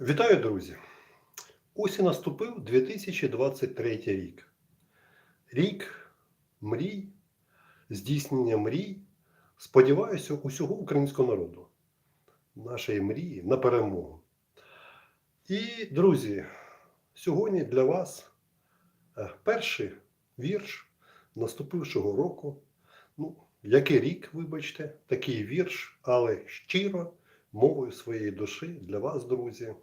Вітаю, друзі! Ось і наступив 2023 рік. Рік мрій, здійснення мрій, сподіваюся, усього українського народу, нашої мрії на перемогу. І, друзі, сьогодні для вас е, перший вірш наступившого року. Ну, який рік, вибачте, такий вірш, але щиро мовою своєї душі для вас, друзі.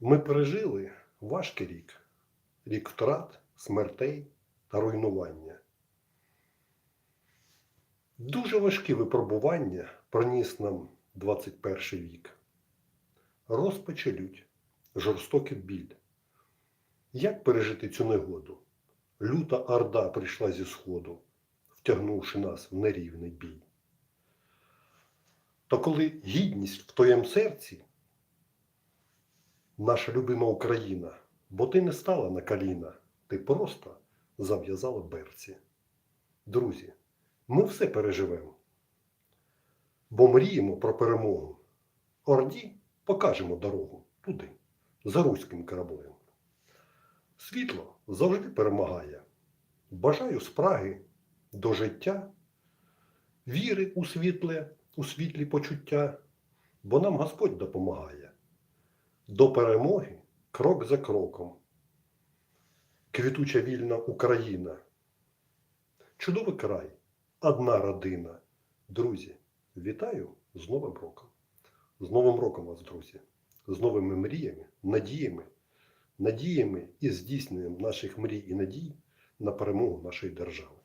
Ми пережили важкий рік, рік втрат, смертей та руйнування. Дуже важкі випробування проніс нам 21 вік. Розпачі лють, жорстокий біль. Як пережити цю негоду? Люта орда прийшла зі сходу, втягнувши нас в нерівний бій. То коли гідність в твоєму серці, наша любима Україна, бо ти не стала на коліна, ти просто зав'язала берці. Друзі, ми все переживемо, бо мріємо про перемогу. Орді покажемо дорогу туди, за руським кораблем. Світло завжди перемагає. Бажаю спраги до життя, віри у світле, у світлі почуття, бо нам Господь допомагає. До перемоги крок за кроком. Квітуча вільна Україна. Чудовий край, одна родина. Друзі, вітаю з Новим роком. З Новим роком вас, друзі, з новими мріями, надіями, надіями і здійсненням наших мрій і надій на перемогу нашої держави.